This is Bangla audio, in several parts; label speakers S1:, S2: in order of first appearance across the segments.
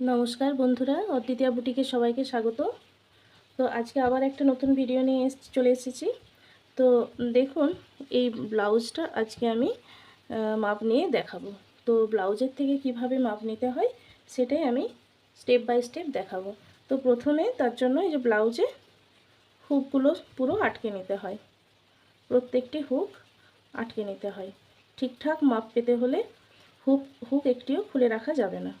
S1: নমস্কার বন্ধুরা, অদ্বিতীয়া বুটিকে সবাইকে স্বাগত। তো আজকে আবার একটা নতুন ভিডিও নিয়ে চলে এসেছি। তো দেখুন, এই ব্লাউজটা আজকে আমি মাপ নিয়ে দেখাবো। তো ব্লাউজের থেকে কীভাবে মাপ নিতে হয়, সেটাই আমি স্টেপ বাই স্টেপ দেখাবো। তো প্রথমে তার জন্য এই যে ব্লাউজে হুকগুলো পুরো আটকে নিতে হয়। প্রত্যেকটি হুক আটকে নিতে হয়। ঠিকঠাক মাপ পেতে হলে হুক হুক একটিও খুলে রাখা যাবে না।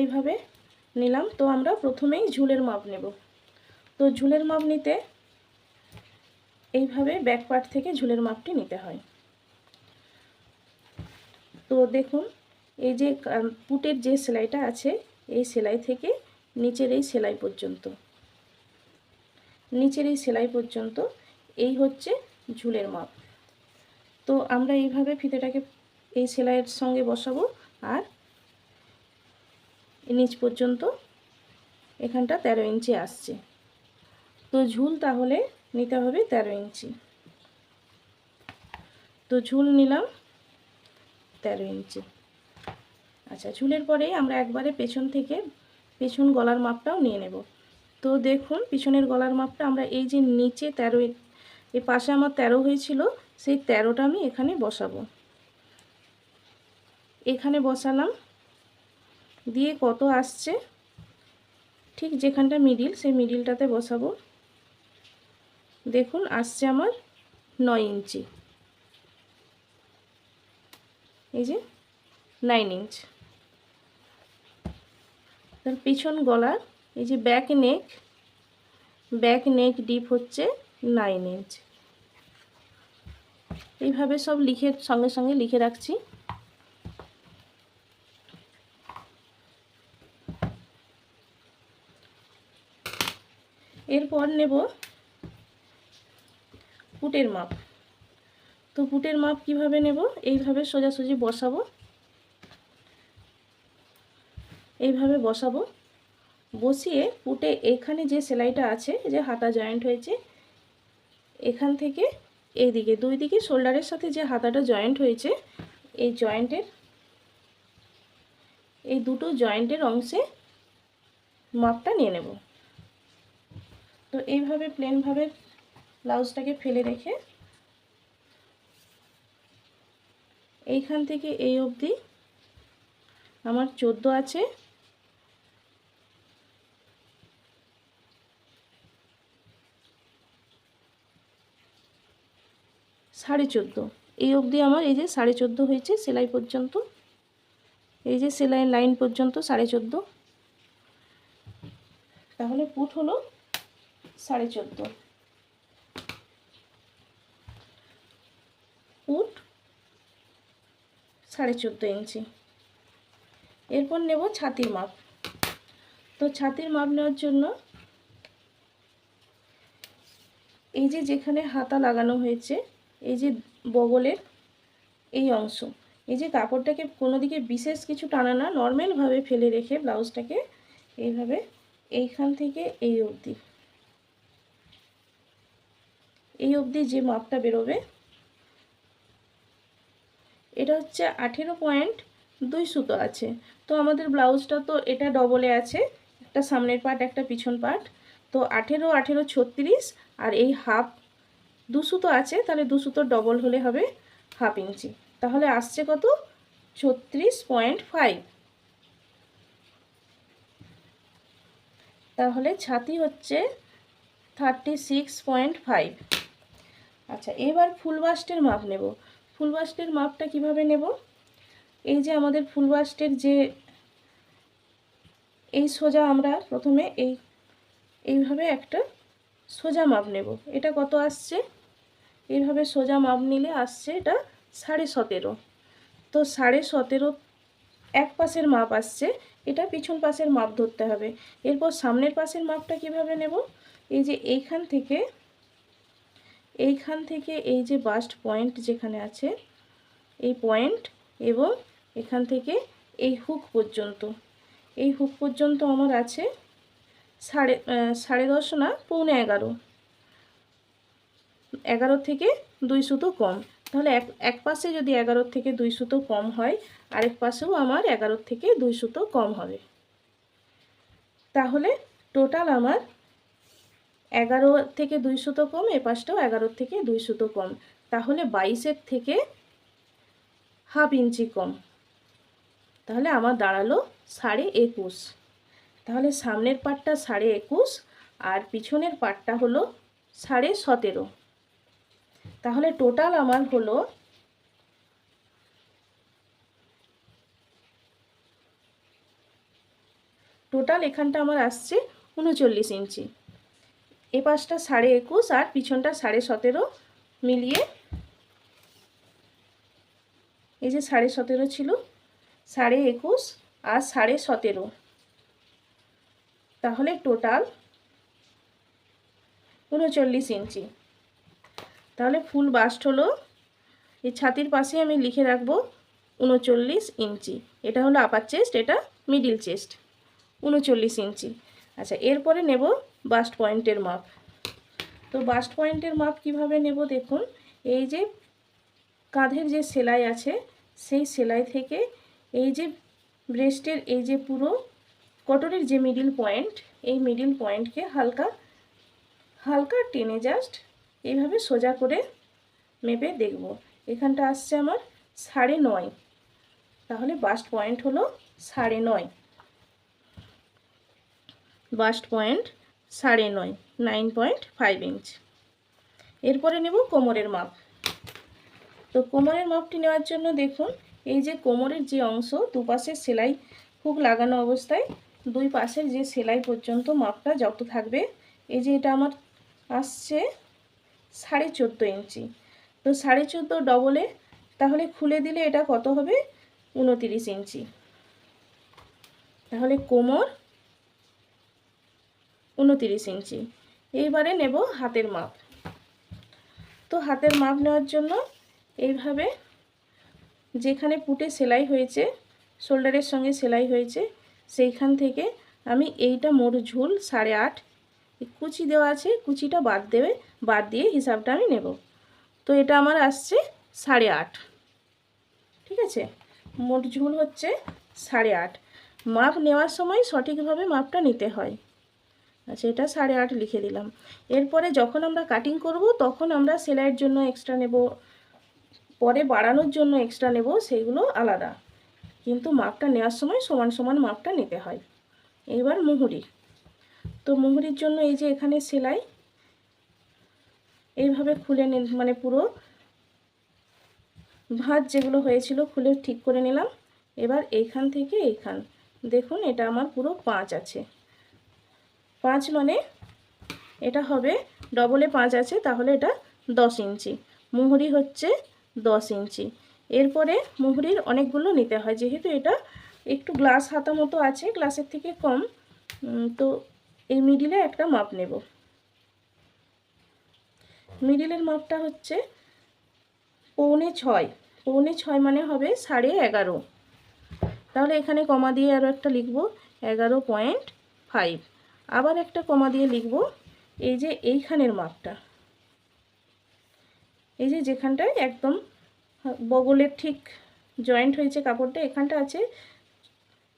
S1: এইভাবে নিলাম। তো আমরা প্রথমেই ঝুলের মাপ নেব। তো ঝুলের মাপ নিতে এইভাবে ব্যাক পার্ট থেকে ঝুলের মাপটি নিতে হয়। তো দেখুন, এই যে পুটের যে সেলাইটা আছে, এই সেলাই থেকে নিচের এই সেলাই পর্যন্ত। নিচের এই সেলাই পর্যন্ত এই হচ্ছে ঝুলের মাপ। তো আমরা এইভাবে ফিতেটাকে এই সেলাইয়ের সঙ্গে বসাবো আর নিচ পর্যন্ত এখানটা তেরো ইঞ্চি আসছে। তো ঝুল তাহলে নিতে হবে তেরো ইঞ্চি। তো ঝুল নিলাম তেরো ইঞ্চি। আচ্ছা ঝুলের পরেই আমরা একবারে পেছন থেকে পেছন গলার মাপটাও নিয়ে নেব। তো দেখুন, পিছনের গলার মাপটা আমরা এই যে নিচে তেরো এই পাশে আমার তেরো হয়েছিল, সেই তেরোটা আমি এখানে বসাবো। এখানে বসালাম দিয়ে কত আসছে? ঠিক যেখানটা মিডিল সেই মিডিলটাতে বসাবো। দেখুন, আসছে আমার নয় ইঞ্চি। এই যে নাইন ইঞ্চ তার পিছন গলার, এই যে back neck back neck deep হচ্ছে নাইন ইঞ্চ এইভাবে সব লিখে, সঙ্গে সঙ্গে লিখে রাখছি। এরপর নেব পুটের মাপ। তো পুটের মাপ কীভাবে নেব? এইভাবে সোজাসুজি বসাবো। এইভাবে বসাবো। বসিয়ে পুটে এখানে যে সেলাইটা আছে যে হাতা জয়েন্ট হয়েছে, এখান থেকে এই দিকে দুই দিকে শোল্ডারের সাথে যে হাতাটা জয়েন্ট হয়েছে, এই জয়েন্টের এই দুটো জয়েন্টের অংশে মাপটা নিয়ে নেব। তো এইভাবে প্লেনভাবে ব্লাউজটাকে ফেলে রেখে এইখান থেকে এই অবধি আমার চোদ্দ আছে। সাড়ে চোদ্দ। এই অবধি আমার এই যে সাড়ে চোদ্দ হয়েছে, সেলাই পর্যন্ত। এই যে সেলাই লাইন পর্যন্ত সাড়ে চোদ্দ। তাহলে পুট হলো সাড়ে চোদ্দ। পুট সাড়ে চোদ্দ ইঞ্চি। এরপর নেব ছাতির মাপ। তো ছাতির মাপ নেওয়ার জন্য এই যে যেখানে হাতা লাগানো হয়েছে, এই যে বগলের এই অংশ, এই যে কাপড়টাকে কোনো দিকে বিশেষ কিছু টানা না, নর্মালভাবে ফেলে রেখে ব্লাউজটাকে এইভাবে এইখান থেকে এই অবধি। অবধি যে মাপটা বেরোবে, এটা হচ্ছে আঠেরো পয়েন্ট দুই সুতো আছে। তো আমাদের ব্লাউজটা তো এটা ডবলে আছে, একটা সামনের পার্ট, একটা পিছন পার্ট। তো আঠেরো আঠেরো ছত্রিশ, আর এই হাফ দু সুতো আছে, তাহলে দু সুতো ডবল হলে হবে হাফ ইঞ্চি। তাহলে আসছে কত? ছত্রিশ পয়েন্ট ফাইভ। তাহলে ছাতি হচ্ছে থার্টি সিক্স পয়েন্ট ফাইভ। আচ্ছা এবার ফুল বাস্টের মাপ নেব। ফুল বাস্টের মাপটা কীভাবে নেব? এই যে আমাদের ফুল বাস্টের যে এই সোজা আমরা প্রথমে এই, এইভাবে একটা সোজা মাপ নেব। এটা কত আসছে? এইভাবে সোজা মাপ নিলে আসছে এটা সাড়ে সতেরো। তো সাড়ে সতেরো এক পাশের মাপ আসছে, এটা পিছন পাশের মাপ ধরতে হবে। এরপর সামনের পাশের মাপটা কীভাবে নেব? এই যে এইখান থেকে এইখান থেকে এই যে বাস্ট পয়েন্ট যেখানে আছে, এই পয়েন্ট এবং এখান থেকে এই হুক পর্যন্ত। এই হুক পর্যন্ত আমার আছে সাড়ে সাড়ে দশ না, পৌনে এগারো। এগারো থেকে দুই সুতো কম। তাহলে এক এক পাশে যদি এগারোর থেকে দুই সুতো কম হয়, আরেক পাশেও আমার এগারোর থেকে দুই সুতো কম হবে। তাহলে টোটাল আমার এগারো থেকে দুই সুতো কম, এ পাশটাও এগারোর থেকে দুই সুতো কম। তাহলে বাইশের থেকে হাফ ইঞ্চি কম। তাহলে আমার দাঁড়াল সাড়ে একুশ। তাহলে সামনের পাটটা সাড়ে একুশ আর পিছনের পাটটা হলো সাড়ে সতেরো। তাহলে টোটাল আমার হলো টোটাল এখানটা আমার আসছে উনচল্লিশ ইঞ্চি। এ পাশটা সাড়ে একুশ আর পিছনটা সাড়ে সতেরো মিলিয়ে এই যে সাড়ে সতেরো ছিল, সাড়ে একুশ আর সাড়ে সতেরো। তাহলে টোটাল উনচল্লিশ ইঞ্চি। তাহলে ফুল বাস্ট হলো, এই ছাতির পাশে আমি লিখে রাখব উনচল্লিশ ইঞ্চি। এটা হলো আপার চেস্ট এটা মিডিল চেস্ট উনচল্লিশ ইঞ্চি। আচ্ছা এরপরে নেব বাস্ট পয়েন্টের মাপ। তো বাস্ট পয়েন্টের মাপ কীভাবে নেব দেখুন, এই যে কাঁধের যে সেলাই আছে, সেই সেলাই থেকে এই যে ব্রেস্টের এই যে পুরো কটনের যে মিডিল পয়েন্ট এই মিডিল পয়েন্টকে হালকা হালকা টেনে জাস্ট এইভাবে সোজা করে মেপে দেখব। এখানটা আসছে আমার সাড়ে নয়। তাহলে বাস্ট পয়েন্ট হলো সাড়ে নয়। বাস্ট পয়েন্ট সাড়ে নয় নাইন পয়েন্ট ফাইভ ইঞ্চ এরপরে নেব কোমরের মাপ। তো কোমরের মাপটি নেওয়ার জন্য দেখুন, এই যে কোমরের যে অংশ, দুপাশে সেলাই হুক লাগানো অবস্থায়, দুই পাশের যে সেলাই পর্যন্ত মাপটা যত থাকবে, এই যে এটা আমার আসছে সাড়ে চোদ্দ ইঞ্চি। তো সাড়ে চোদ্দ ডবলে তাহলে খুলে দিলে এটা কত হবে? উনতিরিশ ইঞ্চি। তাহলে কোমর উনতিরিশ ইঞ্চি। এইবারে নেব হাতের মাপ। তো হাতের মাপ নেওয়ার জন্য এইভাবে যেখানে পুটে সেলাই হয়েছে, শোল্ডারের সঙ্গে সেলাই হয়েছে, সেইখান থেকে আমি এইটা মোট ঝুল সাড়ে আট। কুচি দেওয়া আছে, কুচিটা বাদ দেবে, বাদ দিয়ে হিসাবটা আমি নেব। তো এটা আমার আসছে সাড়ে আট। ঠিক আছে? মোট ঝুল হচ্ছে সাড়ে আট। মাপ নেওয়ার সময় সঠিকভাবে মাপটা নিতে হয়। আচ্ছা এটা সাড়ে আট লিখে দিলাম। এরপরে যখন আমরা কাটিং করব, তখন আমরা সেলাইয়ের জন্য এক্সট্রা নেব, পরে বাড়ানোর জন্য এক্সট্রা নেব সেইগুলো আলাদা। কিন্তু মাপটা নেওয়ার সময় সমান সমান মাপটা নিতে হয়। এবার মুহুরি। তো মুহুরির জন্য এই যে এখানে সেলাই, এইভাবে খুলে মানে পুরো ভাঁজ যেগুলো হয়েছিল খুলে ঠিক করে নিলাম। এবার এইখান থেকে এইখান দেখুন এটা আমার পুরো পাঁচ আছে। পাঁচ মানে এটা হবে ডবলে পাঁচ আছে, তাহলে এটা দশ ইঞ্চি। মুহুরি হচ্ছে দশ ইঞ্চি। এরপরে মুহুরির অনেকগুলো নিতে হয়, যেহেতু এটা একটু গ্লাস হাতা মতো আছে গ্লাসের থেকে কম। তো এই মিডিলে একটা মাপ নেব। মিডিলের মাপটা হচ্ছে পৌনে ছয়। পৌনে ছয় মানে হবে সাড়ে এগারো। তাহলে এখানে কমা দিয়ে আরও একটা লিখব, এগারো পয়েন্ট ফাইভ আবার একটা কমা দিয়ে লিখব। এই যে এইখানের মাপটা। এই যে যেখানটায় একদম বগলের ঠিক জয়েন্ট হয়েছে কাপড়টা, এখানটা আছে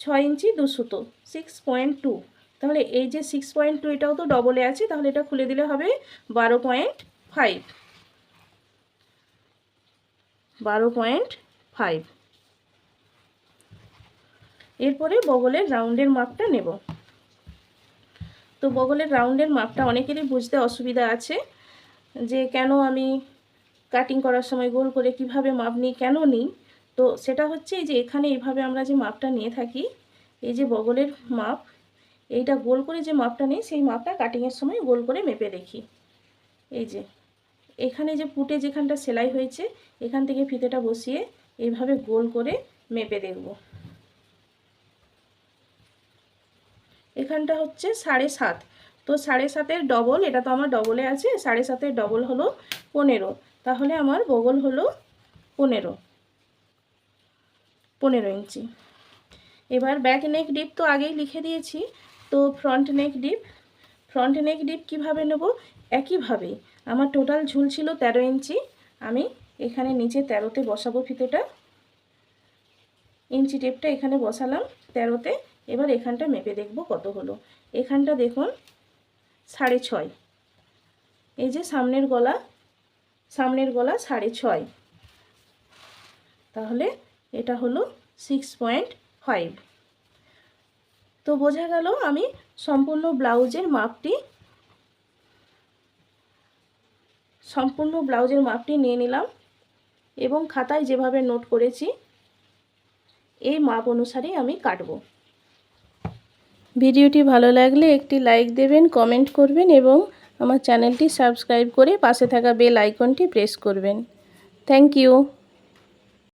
S1: ছয় ইঞ্চি দুশোতো সিক্স পয়েন্ট টু তাহলে এই যে সিক্স পয়েন্ট টু এটাও তো ডবলে আছে, তাহলে এটা খুলে দিলে হবে বারো পয়েন্ট ফাইভ বারো পয়েন্ট ফাইভ এরপরে বগলের রাউন্ডের মাপটা নেব। তো বগলের রাউন্ডের মাপটা অনেকেরই বুঝতে অসুবিধা আছে যে কেন আমি কাটিং করার সময় গোল করে কীভাবে মাপ নিই, কেন নিই। তো সেটা হচ্ছে যে এখানে এইভাবে আমরা যে মাপটা নিয়ে থাকি, এই যে বগলের মাপ, এইটা গোল করে যে মাপটা নিই, সেই মাপটা কাটিংয়ের সময় গোল করে মেপে দেখি। এই যে, এখানে যে পুটে যেখানটা সেলাই হয়েছে, এখান থেকে ফিতেটা বসিয়ে এইভাবে গোল করে মেপে দেখব। এখানটা হচ্ছে সাড়ে সাত। তো সাড়ে সাতের ডবল এটা তো আমার ডবলে আছে, সাড়ে সাতের ডবল হলো পনেরো। তাহলে আমার বগল হলো পনেরো। পনেরো ইঞ্চি। এবার ব্যাক নেক ডিপ তো আগেই লিখে দিয়েছি, তো front neck deep front neck deep কীভাবে নেব? একইভাবে, আমার টোটাল ঝুল ছিল তেরো ইঞ্চি, আমি এখানে নিচে তেরোতে বসাবো ফিতেটা। ইঞ্চি টেপটা এখানে বসালাম তেরোতে। এবার এখানটা মেপে দেখব কত হলো। এখানটা দেখুন, সাড়ে ছয়। এই যে সামনের গলা সামনের গলা সাড়ে ছয়। তাহলে এটা হলো সিক্স পয়েন্ট ফাইভ তো বোঝা গেল আমি সম্পূর্ণ ব্লাউজের মাপটি, সম্পূর্ণ ব্লাউজের মাপটি নিয়ে নিলাম এবং খাতায় যেভাবে নোট করেছি, এই মাপ অনুসারেই আমি কাটবো। ভিডিওটি ভালো লাগলে একটি লাইক দেবেন, কমেন্ট করবেন এবং আমার চ্যানেলটি সাবস্ক্রাইব করে পাশে থাকা বেল আইকনটি প্রেস করবেন। Thank you.